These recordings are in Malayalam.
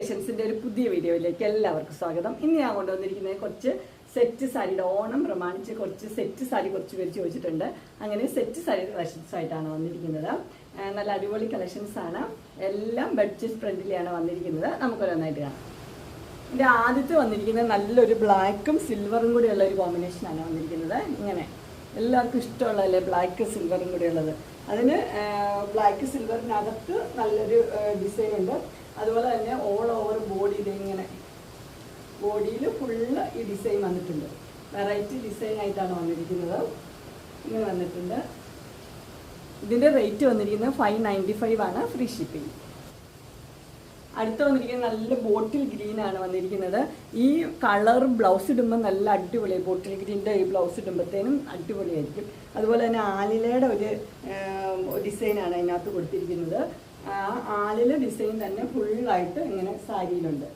ഫാഷൻസിന്റെ ഒരു പുതിയ വീഡിയോയിലേക്ക് എല്ലാവർക്കും സ്വാഗതം. ഇന്ന് ഞാൻ കൊണ്ടുവന്നിരിക്കുന്നത് കുറച്ച് സെറ്റ് സാരിയുടെ ഓണം പ്രമാണിച്ച് കുറച്ച് സെറ്റ് സാരി കുറച്ച് പേര് ചോദിച്ചിട്ടുണ്ട്. അങ്ങനെ സെറ്റ് സാരി കളക്ഷൻസ് ആയിട്ടാണ് വന്നിരിക്കുന്നത് നല്ല അടിപൊളി കളക്ഷൻസ് ആണ് എല്ലാം ബഡ്ജറ്റ് ഫ്രണ്ടിലാണ് വന്നിരിക്കുന്നത്. നമുക്കൊരൊന്നായിട്ട് കാണാം. ഇതിന്റെ ആദ്യത്തെ വന്നിരിക്കുന്നത് നല്ലൊരു ബ്ലാക്കും സിൽവറും കൂടിയുള്ള ഒരു കോമ്പിനേഷനാണ് വന്നിരിക്കുന്നത്. ഇങ്ങനെ. എല്ലാവർക്കും ഇഷ്ടമുള്ളതല്ലേ? ബ്ലാക്ക് സിൽവറും കൂടി ഉള്ളത്. അതിന് ബ്ലാക്ക് സിൽവറിനകത്ത് നല്ലൊരു ഡിസൈൻ ഉണ്ട്. അതുപോലെ തന്നെ ഓൾ ഓവർ ബോഡിയിൽ ഇങ്ങനെ ബോഡിയിൽ ഫുള്ള് ഈ ഡിസൈൻ വന്നിട്ടുണ്ട്. വെറൈറ്റി ഡിസൈൻ ആയിട്ടാണ് വന്നിരിക്കുന്നത്. ഇങ്ങനെ വന്നിട്ടുണ്ട്. ഇതിന്റെ റേറ്റ് വന്നിരിക്കുന്നത് ഫൈവ് നയന്റി ഫൈവ് ആണ് ഫ്രീ ഷിപ്പിംഗ് അടുത്ത വന്നിരിക്കുന്നത് നല്ല ബോട്ടിൽ ഗ്രീൻ ആണ് വന്നിരിക്കുന്നത്. ഈ കളർ ബ്ലൗസ് ഇടുമ്പോൾ നല്ല അടിപൊളിയായി ബോട്ടിൽ ഗ്രീന്റെ ഈ ബ്ലൗസ് ഇടുമ്പോഴത്തേനും അടിപൊളിയായിരിക്കും. അതുപോലെ തന്നെ ആലിലയുടെ ഒരു ഡിസൈനാണ് അതിനകത്ത് കൊടുത്തിരിക്കുന്നത്. ആ ആലില ഡിസൈൻ തന്നെ ഫുള്ളായിട്ട് ഇങ്ങനെ സാരിയിലുണ്ട്.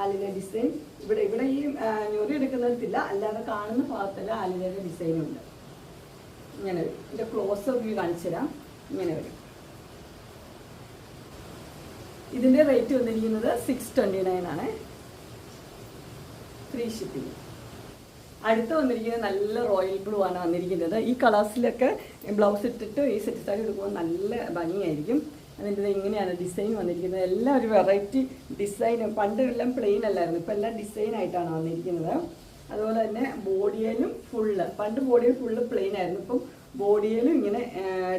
ആലില ഡിസൈൻ ഇവിടെ ഇവിടെ ഈ ഞൊറി എടുക്കുന്നിടത്തില്ല അല്ലാതെ കാണുന്ന ഭാഗത്തിൽ ആലിലയുടെ ഡിസൈനുണ്ട് ഇങ്ങനെ ഇതിന്റെ ക്ലോസ് വ്യൂ കാണിച്ചു തരാം ഇങ്ങനെ വരും. ഇതിന്റെ റേറ്റ് വന്നിരിക്കുന്നത് സിക്സ് ട്വന്റി നയൻ ആണ്. ഫ്രീ ഷിപ്പിംഗ് അടുത്ത് വന്നിരിക്കുന്നത് നല്ല റോയൽ ബ്ലൂ ആണ് വന്നിരിക്കുന്നത്. ഈ കളേഴ്സിലൊക്കെ ബ്ലൗസ് ഇട്ടിട്ട് ഈ സെറ്റ് സാരി എടുക്കുമ്പോൾ നല്ല ഭംഗിയായിരിക്കും. അതിന്റെ ഇങ്ങനെയാണ് ഡിസൈൻ വന്നിരിക്കുന്നത്. എല്ലാം ഒരു വെറൈറ്റി ഡിസൈൻ പണ്ട് എല്ലാം പ്ലെയിൻ അല്ലായിരുന്നു. ഇപ്പം എല്ലാം ഡിസൈൻ ആയിട്ടാണ് വന്നിരിക്കുന്നത്. അതുപോലെ തന്നെ ബോഡിയിലും ഫുള്ള് പണ്ട് ബോഡിയിൽ ഫുള്ള് പ്ലെയിൻ ആയിരുന്നു. ഇപ്പം ബോഡിയിലും ഇങ്ങനെ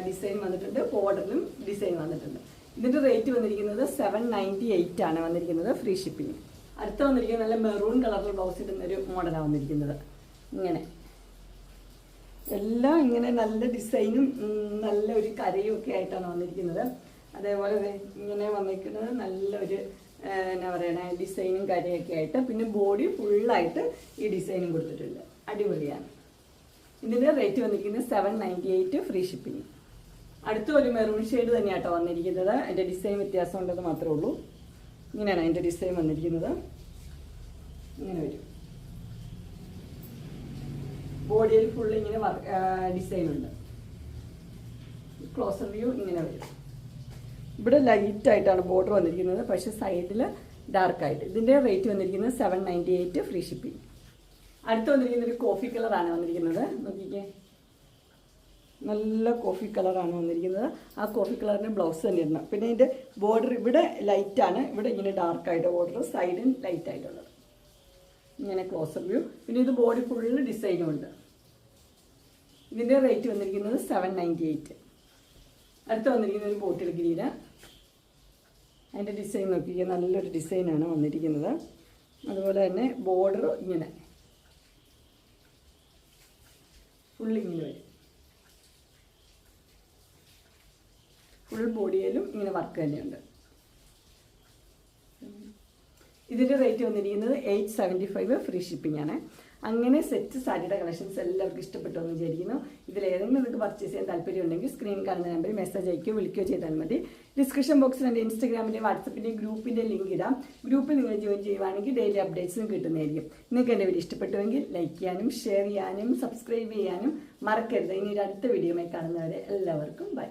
ഡിസൈൻ വന്നിട്ടുണ്ട്. ബോർഡറിലും ഡിസൈൻ വന്നിട്ടുണ്ട്. ഇതിന്റെ റേറ്റ് വന്നിരിക്കുന്നത് സെവൻ നയന്റി എയ്റ്റ് ആണ് വന്നിരിക്കുന്നത് ഫ്രീ ഷിപ്പിംഗ് അടുത്ത വന്നിരിക്കുന്നത് നല്ല മെറൂൺ കളറിൽ ബ്ലൗസ് ഇടുന്ന ഒരു മോഡലാണ് വന്നിരിക്കുന്നത്. ഇങ്ങനെ. എല്ലാം ഇങ്ങനെ നല്ല ഡിസൈനും നല്ല ഒരു കരയും ഒക്കെ ആയിട്ടാണ് വന്നിരിക്കുന്നത്. അതേപോലെ ഇങ്ങനെ വന്നിരിക്കുന്നത് നല്ലൊരു എന്നാ പറയണേ ഡിസൈനും കരയൊക്കെ ആയിട്ട് പിന്നെ ബോഡി ഫുള്ളായിട്ട് ഈ ഡിസൈനും കൊടുത്തിട്ടുണ്ട്. അടിപൊളിയാണ്. ഇതിന്റെ റേറ്റ് വന്നിരിക്കുന്നത് seven ninety eight free shipping അടുത്ത ഒരു മെറൂൺ ഷെയ്ഡ് തന്നെയാട്ടോ വന്നിരിക്കുന്നത്. എന്റെ ഡിസൈൻ വ്യത്യാസം ഉണ്ടെന്ന് മാത്രമേ ഉള്ളൂ. ഇങ്ങനെയാണ് എന്റെ ഡിസൈൻ വന്നിരിക്കുന്നത്. ഇങ്ങനെ വരും. ബോഡിയിൽ ഫുൾ ഇങ്ങനെ ഡിസൈൻ ഉണ്ട്. ക്ലോസർ വ്യൂ ഇങ്ങനെ വരും. ഇവിടെ ലൈറ്റ് ആയിട്ടാണ് ബോർഡർ വന്നിരിക്കുന്നത്. പക്ഷെ സൈഡിൽ ഡാർക്ക് ആയിട്ട്. ഇതിന്റെ റേറ്റ് വന്നിരിക്കുന്നത് seven ninety eight free shipping അടുത്ത് വന്നിരിക്കുന്ന ഒരു കോഫി കളറാണ് വന്നിരിക്കുന്നത്. നോക്കിക്കേ. നല്ല കോഫി കളറാണ് വന്നിരിക്കുന്നത്. ആ കോഫി കളറിന് ബ്ലൗസ് തന്നെ ഇടണം. പിന്നെ ഇതിന്റെ ബോർഡർ ഇവിടെ ലൈറ്റാണ് ഇവിടെ ഇങ്ങനെ ഡാർക്കായിട്ട് ബോർഡർ സൈഡിൽ ലൈറ്റ് ആയിട്ടുള്ളത്. ഇങ്ങനെ ക്ലോസർ വ്യൂ പിന്നെ ഇത് ബോഡി ഫുള്ള് ഡിസൈനും ഉണ്ട്. ഇതിന്റെ റേറ്റ് വന്നിരിക്കുന്നത് സെവൻ നയന്റി എയ്റ്റ് അടുത്ത് വന്നിരിക്കുന്നത് ഒരു ബോട്ടിൽ ഗ്രീന് അതിന്റെ ഡിസൈൻ നോക്കിക്കുക നല്ലൊരു ഡിസൈനാണ് വന്നിരിക്കുന്നത്. അതുപോലെ തന്നെ ബോർഡർ ഇങ്ങനെ. ഫുള്ളിങ്ങനെ വരും. ബോഡിയിലും ഇങ്ങനെ വർക്ക് തന്നെയുണ്ട്. ഇതിന്റെ റേറ്റ് വന്നിരിക്കുന്നത് eight seventy five free shipping ആണ്. അങ്ങനെ സെറ്റ് സാരിയുടെ കളക്ഷൻസ് എല്ലാവർക്കും ഇഷ്ടപ്പെട്ടു എന്ന് വിചാരിക്കുന്നു. ഇതിൽ ഏതെങ്കിലും നിങ്ങൾക്ക് പർച്ചേസ് ചെയ്യാൻ താല്പര്യം ഉണ്ടെങ്കിൽ സ്ക്രീൻ കാണുന്ന നമ്പറിൽ മെസ്സേജ് അയക്കുകയോ വിളിക്കുകയോ ചെയ്താൽ മതി. ഡിസ്ക്രിപ്ഷൻ ബോക്സിൽ എന്റെ ഇൻസ്റ്റാഗ്രാമിന്റെ വാട്സപ്പിന്റെ ഗ്രൂപ്പിന്റെ ലിങ്ക് ഇടാം. ഗ്രൂപ്പിൽ നിങ്ങൾ ജോയിൻ ചെയ്യുവാണെങ്കിൽ ഡെയിലി അപ്ഡേറ്റ്സും കിട്ടുന്നതായിരിക്കും. നിങ്ങൾക്ക് എന്റെ വീഡിയോ ഇഷ്ടപ്പെട്ടുവെങ്കിൽ ലൈക്ക് ചെയ്യാനും ഷെയർ ചെയ്യാനും സബ്സ്ക്രൈബ് ചെയ്യാനും മറക്കരുത്. ഇനി ഒരു അടുത്ത വീഡിയോ കാണുന്നവരെ എല്ലാവർക്കും ബൈ